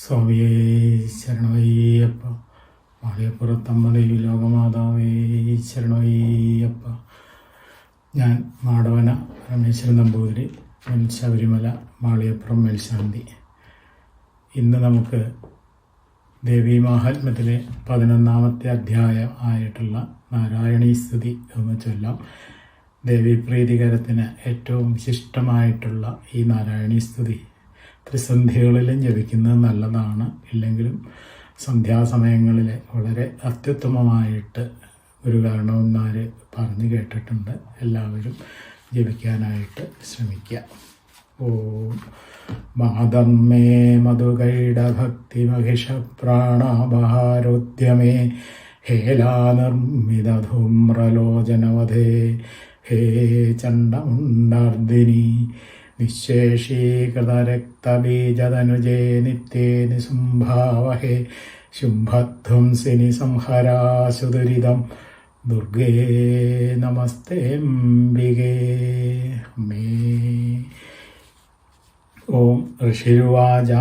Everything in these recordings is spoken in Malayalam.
സ്വാമിയേ ശരണയ്യപ്പ മാളിയപ്പുറത്തമ്മദേവി ലോകമാതാവേ ശരണയ്യപ്പ ഞാൻ മാടവന രമേശ്വരൻ നമ്പൂതിരി മുൻ ശബരിമല മാളിയപ്പുറം മേൽശാന്തി. ഇന്ന് നമുക്ക് ദേവീ മാഹാത്മ്യത്തിലെ പതിനൊന്നാമത്തെ അധ്യായം ആയിട്ടുള്ള നാരായണീ സ്തുതി എന്ന് ചൊല്ലാം. ദേവി പ്രീതികരത്തിന് ഏറ്റവും വിശിഷ്ടമായിട്ടുള്ള ഈ നാരായണീ സ്തുതി. ത്രിസന്ധികളിലും ജപിക്കുന്നത് നല്ലതാണ്. ഇല്ലെങ്കിലും സന്ധ്യാസമയങ്ങളിൽ വളരെ അത്യുത്തമമായിട്ട് ഒരു കാരണവന്മാർ പറഞ്ഞു കേട്ടിട്ടുണ്ട്. എല്ലാവരും ജപിക്കാനായിട്ട് ശ്രമിക്കുക. ഓം മഹിഷ മധുകൈഡഭക്തിമഹിഷപ്രാണാപഹാരോദ്യമേ ഹേലാനിർമ്മിതധൂമ്രലോചനവധേ ഹേ ചണ്ഡമുണ്ടാർദിനി നിശേഷീകൃതരക്തബീജതനുജേ നിത്യേ നിസുംഭാവഹേ. ശുംഭധ്വംസിനി സംഹരാശുദുരിതം ദുർഗേ നമസ്തേംബികേ മേ ഓം ഋഷിരുവാച.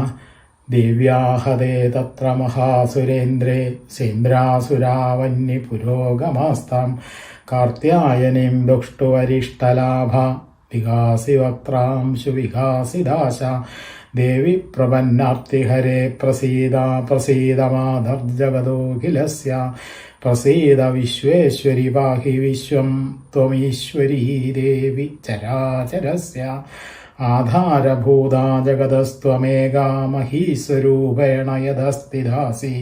ദേവ്യാഹതേ തത്ര മഹാസുരേന്ദ്രേ. സേന്ദ്രാസുരാവന്യ പുരോഗമാസ്താം കാർത്യായനീം ദുഷ്ടു-വരിഷ്ടലാഭ വികാസി വക്രാംശു വികാസിദാശ ദേവി പ്രപന്നാപ്തിഹരേ പ്രസീദ പ്രസീദ മാധർജഗതോഖിലസ്യ പ്രസീദ വിശ്വേശ്വരി പാഹി വിശ്വം ത്വമീശ്വരീ ദേവി ചരാചരസ്യ. ആധാരഭൂത ജഗതസ്ത്വമേകാ മഹീസ്വരൂപേണ യദസ്ഥിതാസി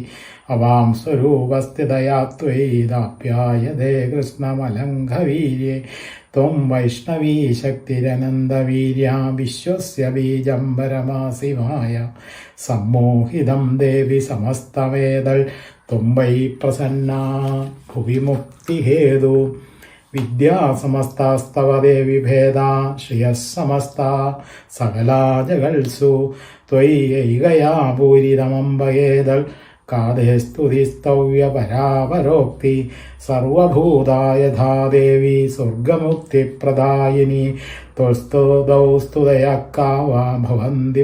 അവാം സ്വരൂപസ്ഥിതയാ ത്വൈദാപ്യായതേ കൃഷ്ണമലംഘവീര്യെ. ത്വം വൈഷ്ണവീ ശക്തിരനന്ദവീര്യ വിശ്വസ്യ ബീജം പരമാസിമായ സമ്മോഹിതം ദേവി സമസ്തവേദൾ ത്വം വൈ പ്രസന്ന ഭുവി മുക്തിഹേതു വിദ്യാസമസ്താസ്തവ ദേവി ഭേദ ശ്രയസ്സമസ്ത സകലാ ജഗത്സു ത്വയ്യൈകയാ പൂരിതമംബയേതൾ കാതേ സ്തുതിസ്തവ്യ പരാപരോക്തി സർവഭൂതായ യഥാ ദേവി സ്വർഗമുക്തിപ്രദായിനി. ത്വസ്തുതൗ സ്തുതയക്കാവാ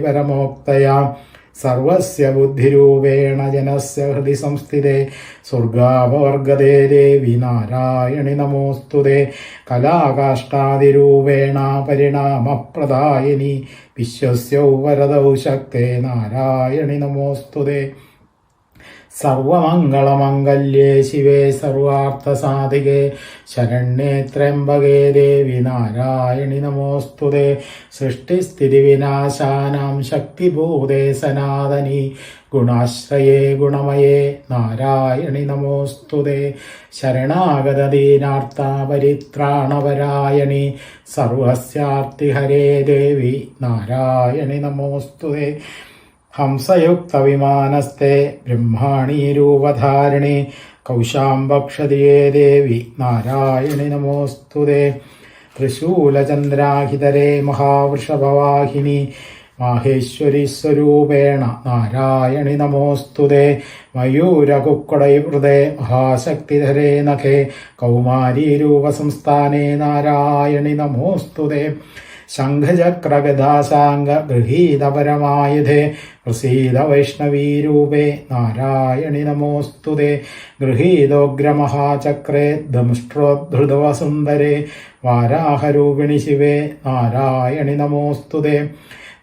പരമോക്തയാ. സർവസ്യ ബുദ്ധിരൂപേണ ജനസ്യ ഹൃദി സംസ്ഥിതേ. സ്വർഗാപവർഗതേ ദേവി നാരായണി നമോസ്തുതേ. കലാകാഷ്ടാതിരൂപേണ പരിണാമപ്രദായിനി. വിശ്വസ്യൗ വരദൗ ശക്തേ നാരായണി നമോസ്തുതേ. സർവമംഗളമംഗല്യേ ശിവേ സർവാർത്ഥസാധികേ. ശരണ്യേ ത്രയംബകേ ദേവി നാരായണി നമോസ്തുതേ. സൃഷ്ടിസ്ഥിതിവിനാശാനാം ശക്തിഭൂതേ സനാതനി. ഗുണാശ്രയേ ഗുണമയേ നാരായണി നമോസ്തുതേ. ശരണാഗതദീനാർത്ത പരിത്രാണപരായണി സർവസ്യാർത്തിഹരേ ദേവി നാരായണി നമോസ്തുതേ. ഹംസയുക്തവിമാനസ്തേ ബ്രഹ്മാണീരൂപധാരിണി കൗശാംബക്ഷതിയേ ദേവി. നാരായണി നമോസ്തുതേ തൃശൂലചന്ദ്രാഹിതരേ മഹാവൃഷഭവാഹിനി. മാഹേശ്വരി സ്വരൂപേണ നാരായണി നമോസ്തുതേ മയൂരകുക്കുടൈവൃതേ മഹാശക്തിധരേ നഖേ. കൗമാരീരൂപസംസ്ഥാനേ നാരായണി നമോസ്തുതേ ശംഖചക്രഗദാശാംഗ ഗൃഹീതപരമായുധേ പ്രസീത വൈഷ്ണവീരൂപേ നാരായണി നമോസ്തുതേ ഗൃഹീതോഗ്രമഹാചക്രേ ദംഷ്ട്രോദ്ധൃതവസുന്ദരേ വാരാഹരൂപിണി ശിവേ നാരായണി നമോസ്തുതേ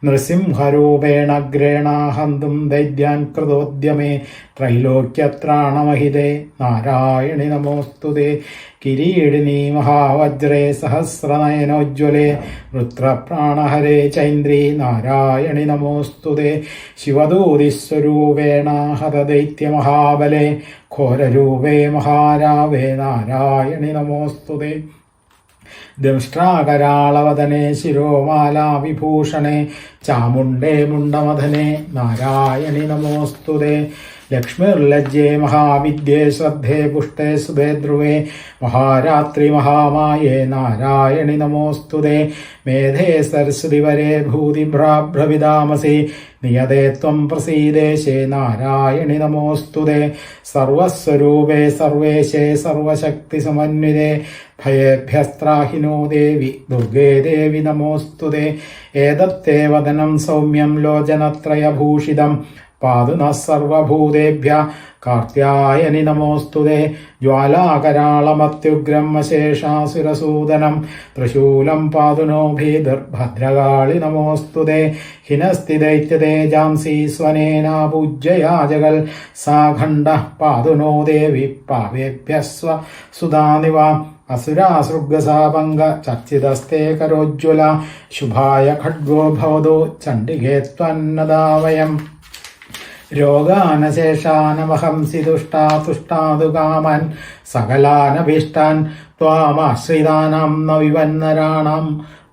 നൃസിംഹരൂപേണഗ്രേണാഹന്തും ദൈദ്യാൻ കൃതോദ്യമേ. ത്രൈലോക്യത്രാണമഹിതേ. നാരായണി നമോസ്തുതേ കിരീടിനി മഹാവജ്രേ സഹസ്രനയനോജ്വലേ. വൃത്രപ്രാണഹരേ ചൈന്ദ്രീ. നാരായണി നമോസ്തുതേ ശിവദൂതിസ്വരൂപേണ ഹതദൈത്യമഹാബലേ. ഘോരരൂപേ മഹാരാവേ. നാരായണി നമോസ്തുതേ ദംഷ്ട്രാകരാളവദനെ ശിരോമാലാ വിഭൂഷണേ. ചാമുണ്ടേ മുണ്ടമധനെ. നാരായണി നമോസ്തുതേ. ലക്ഷ്മിർലജ്ജേ മഹാവിദ്യേ ശ്രദ്ധേ പുഷ്ടേ സുധേ ധ്രുവേ മഹാരാത്രി മഹാമായേ നാരായണി നമോസ്തുതേ മേധേ സരസ്വതി വരേ ഭൂതിഭ്രാഭ്രവിതാമസി നിയതേ ത്വം പ്രസീദേശേ നാരായണി നമോസ്തുതേ സർവസ്വരൂപേ സർവേശേ സർവശക്തി സമന്വിതേ ഭയേഭ്യസ്ത്രാഹിനോ ദേവി ദുർഗേ ദേവി നമോസ്തുതേ ഏതത്തേ വദനം സൗമ്യം ലോചനത്രയഭൂഷിതം പാതു നഃ സർവഭൂതേഭ്യ. കാർത്യായനി നമോസ്തുതേ ജ്വാലാകരാളമത്യുഗ്രം അശേഷാസുരസൂദനം ത്രിശൂലം പാതു നോ ഭീതിർഭദ്രകാളി നമോസ്തുതേ ഹിനസ്തി ദൈത്യതേജാംസി സ്വനേനാപൂജ്യയാജകൾ സാഖണ്ഡ പാദുനോ ദേവി പാവേഭ്യസ്വ സുതാനിവ. അസുരാസൃഗസാപങ്ക ചർച്ചിതസ്തേ കരോജ്വല. ശുഭായ ഖഡ്ഗോ ഭവതോ ചണ്ഡികേ ത്വന്നദാവയം രോഗാനശേഷാനമഹംസി തുഷ്ടാ തുഷ്ടാതു കാമൻ സകലാനഭീഷ്ടാൻ ത്വാമാശ്രിതാനാം നവിവന്നരാണാം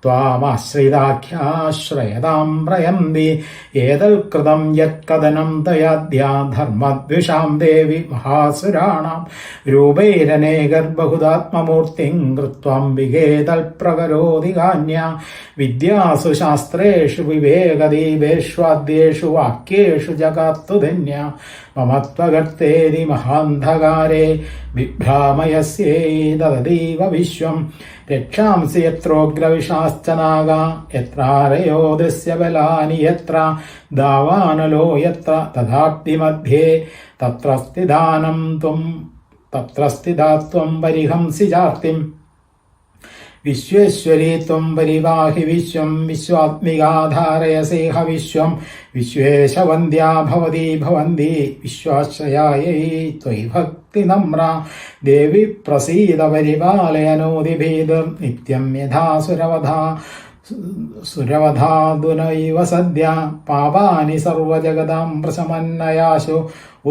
ത്വാമാശ്രിതാഖ്യാശ്രയതാം പ്രയന്തി ഏതൽകൃതം യത്കഥനം തയാദ്യാ ധർമ്മദ്വിഷാം ദേവി മഹാസുരാണാം രൂപൈരനേകർബഹുതാത്മമൂർത്തിം കൃത്വംബികേതൽപ്രകരോതി കാന്യ. വിദ്യാസു ശാസ്ത്രേഷു വിവേകദീപേഷ്വാദ്യേഷു വാക്യേഷു ജഗത്തു ധന്യ. മമത്വകർത്തേരി മഹാന്ധകാരേ. വിഭ്രാമയസ്യേതദീവ വിശ്വം. രക്ഷാംസി യത്രോഗ്രവിഷാശ്ച നാഗ യത്രാരയോദസ്യ ബലാനി യത്ര ദാവാനലോ യത്ര തഥാപ്തി മധ്യേ തത്ര സ്ഥിതാനം ത്വം തത്ര സ്ഥിതാ പരിഹംസി ചാർത്തിം വിശ്വേശ്വരീ ത്വം പരിവാഹി വിശ്വം വിശ്വാത്മികാധാരയസേഹ വിശ്വം വിശ്വേശവന്ദ്യാ ഭവതി ഭവന്തി വിശ്വാശ്രയായൈ ത്വയി ഭക്തി നമ്ര ദേവി പ്രസീത പരിപാലയനോദിഭേദം നിത്യം യഥാ സുരവധാ സുരവധാതുനൈവ സദ്യ പാപാനി സർവജഗതാം പ്രശമന്നയാശു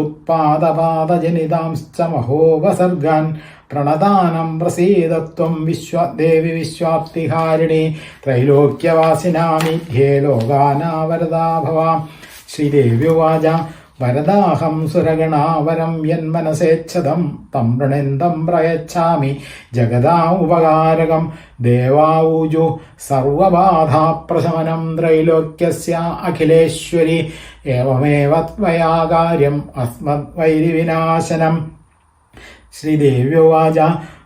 ഉത്പാദപാദജനിതാംശ്ച മഹോപസർഗാൻ പ്രണദാനം പ്രസീദത്വം വിശ്വദേവി വിശ്വാപ്തിഹാരിണി ത്രൈലോക്യവാസിനാമിധ്യേ ലോകാനാവരദാ ഭവാം. ശ്രീദേവ്യുവാച വരദാഹം സുരഗണാവരം യന്മനസേച്ഛതം തം വൃണന്തം പ്രയച്ഛാമി. ജഗതാ ഉപകാരകം ദേവാഊജു സർവബാധാപ്രശമനം ത്രൈലോക്യസ്യ അഖിലേശ്വരി. ഏവമേവ ത്വയാ കാര്യം അസ്മദ്വൈരിവിനാശനം ശ്രീദേവ്യോവാച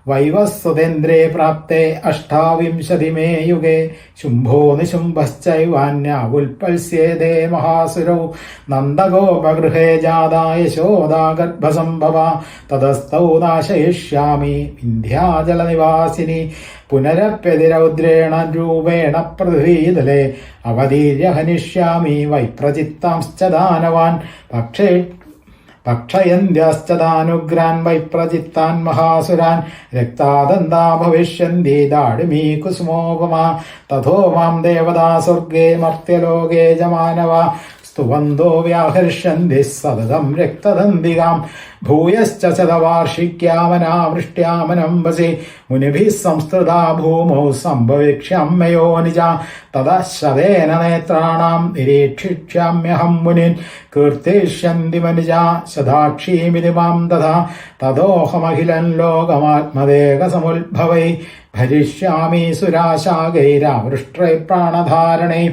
വൈവസ്വതേന്ദ്രേ പ്രാപ്തേ അഷ്ടാവിംശതിമേ യുഗേ. ശുംഭോ നിശുംഭശ്ചൈവാന്യാവുൽപൽസ്യേതേ മഹാസുരൗ. നന്ദഗോപഗൃഹേ ജാതാ യശോദാ ഗർഭസംഭവ. തതസ്തൗ നാശയിഷ്യാമി വിന്ധ്യാജലനിവാസിനി. പുനരപ്യതിരൗദ്രേണ രൂപേണ പൃഥ്വീതലേ അവതീര്യ ഹനിഷ്യാമി വൈപ്രചിത്താംശ്ച ദാനവാൻ. പക്ഷേ ഭക്ഷയന്ത്യശ്ചതാനുഗ്രാൻ വൈപ്രചിത്താൻ മഹാസുരാൻ രക്താദന്താ ഭവിഷ്യന്തി ദാടിമീ കുസുമോപമാ തഥോ മാം ദേവതാ സ്വർഗേ മർത്യലോകേ ജമാനവ. സ്തുവന്തോ വ്യാഹർഷന്തി സതതം രക്തദന്തികാം. ഭൂയശ്ച ശതവാർഷിക്യാമനാവൃഷ്ട്യാമനംബസി മുനിഭിः സംസ്കൃതാ ഭൂമौ സംഭവിക്ഷ്യാമ്യയോ നിജ. തതശ്രദേന നേത്രാണാം നിരീക്ഷിക്ഷ്യാമ്യഹം മുനിൻ. കീർത്തിഷ്യന്തി മനുജ ശതാക്ഷീമിതി മാം തഥാ. തതോഹമഖിലൻ ലോകമാത്മദേകസമുദ്ഭവൈ ഭരിഷ്യാമി സുരാശാകൈരാവൃഷ്ടൈ പ്രാണധാരണൈ.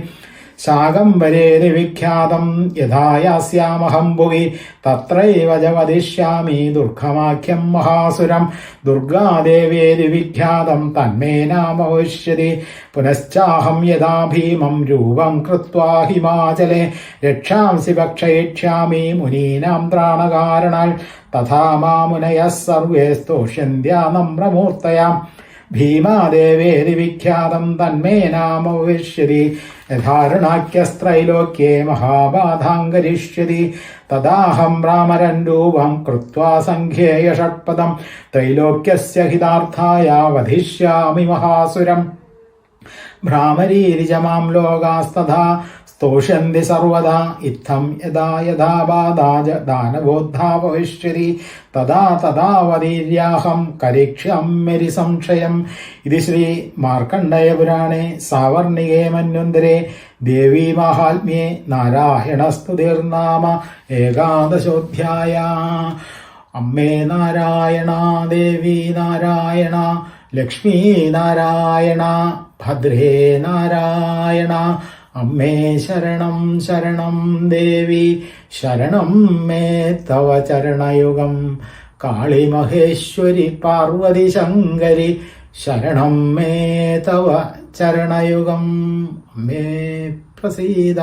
ശാകംബരേതി വിഖ്യാതം. യഥായാസ്യാമഹം ഭുവി. തത്രൈവ വദിഷ്യാമി ദുർഗമാഖ്യം മഹാസുരം. ദുർഗാദേവേതി വിഖ്യാതം തന്മേ നാമ ഭവിഷ്യതി. പുനശ്ചാഹം യഥാ ഭീമം രൂപം കൃത്വാ ഹിമാചലെ. രക്ഷാംസി ഭക്ഷയിഷ്യാമി മുനീനാം ത്രാണകാരണാൽ. തഥാ മാമുനയഃ സർവേ സ്തോഷ്യന്ത്യാ നമ്രമൂർത്തയാം. ഭീമാദേവേതി വിഖ്യാതം തന്മേ നാമ ഭവിഷ്യതി യഥാരുണാക്യസ്ത്രൈലോക്യേ മഹാബാധാങ്കരിഷ്യതി തദാഹം രാമരൻ രൂപം കൃത്വാ സംഖ്യേയ ഷട്പദം. ത്രൈലോക്യസ്യ ഹിതാർത്ഥായ വധിഷ്യാമി മഹാസുരം. ഭ്രാമരീരിജമാം ലോകാസ്തഥാ സർവദാ ഇത്തം യഥാ യഥാ ബാധാജ ദാനബോദ്ധാ ഭവിഷ്യതി തഥാ തഥാവതീര്യാഹം കരീക്ഷ്യാമ്യരി സംശയം ഇത് ശ്രീ മാർക്കണ്ഡയപുരാണേ സാവർണികേ മന്വന്തരേ ദേവീ മാഹാത്മ്യേ നാരായണസ്തുതിർനാമ ഏകാദശോധ്യായ അമ്മേ നാരായണ ദേവി നാരായണ ലക്ഷ്മീ നാരായണ ഭദ്രേ നാരായണ അമ്മേ ശരണം ശരണം ദേവി. ശരണം മേ തവ ചരണയുഗം. കാളി മഹേശ്വരി പാർവതി ശങ്കരി. ശരണം മേ തവ ചരണയുഗം. അമ്മേ പ്രസീദ